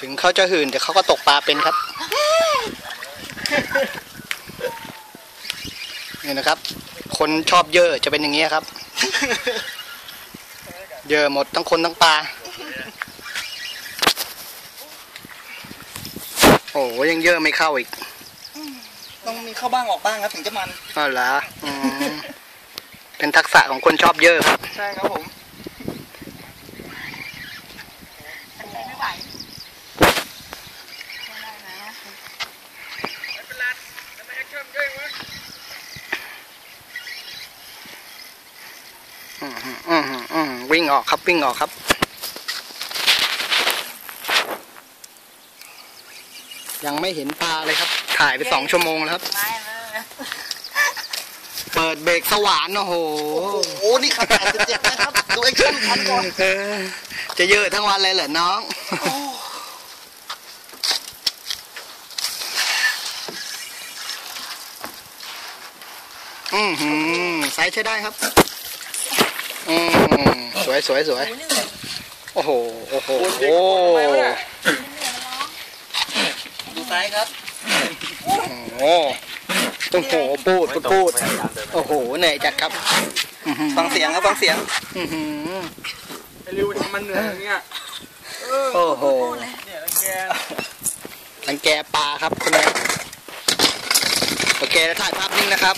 ถึงเขาจะหื่นแต่เขาก็ตกปลาเป็นครับ นี่นะครับ คนชอบเยอะจะเป็นอย่างนี้ยครับ เยอะหมดทั้งคนทั้งปลา โอ้โหยังเยอะไม่เข้าอีก ต้องมีเข้าบ้างออกบ้างครับถึงจะมันอ๋อเหรออืมเป็นทักษะของคนชอบเยอะครับ ใช่ครับผม อืมอืมอืมอืม วิ่งออกครับวิ่งออกครับ ยังไม่เห็นปลาเลยครับ ถ่ายไปสองชั่วโมงแล้วครับไม่เลยเปิดเบรกสว่านโอ้โห โอ้นี่ขับ87นะครับ ดูแอคชั่นคันก่อนเออจะเยอะทั้งวันเลยเหรอน้องอืมหืมไซส์ใช้ได้ครับอืม สวยสวยสวยโอ้โหโอ้โหโอ้โหดูซ้ายครับโอ้โหโอ้โหพูดพูดพูดโอ้โหเหนื่อยจัดครับอื้อหือฟังเสียงครับฟังเสียงอื้อหือไอ้ริวทำมันเหนื่อยอย่างเงี้ยโอ้โหเนี่ยแล้วแกรังแกปลาครับคุณแม่โอเคแล้วถ่ายภาพนิ่งนะครับ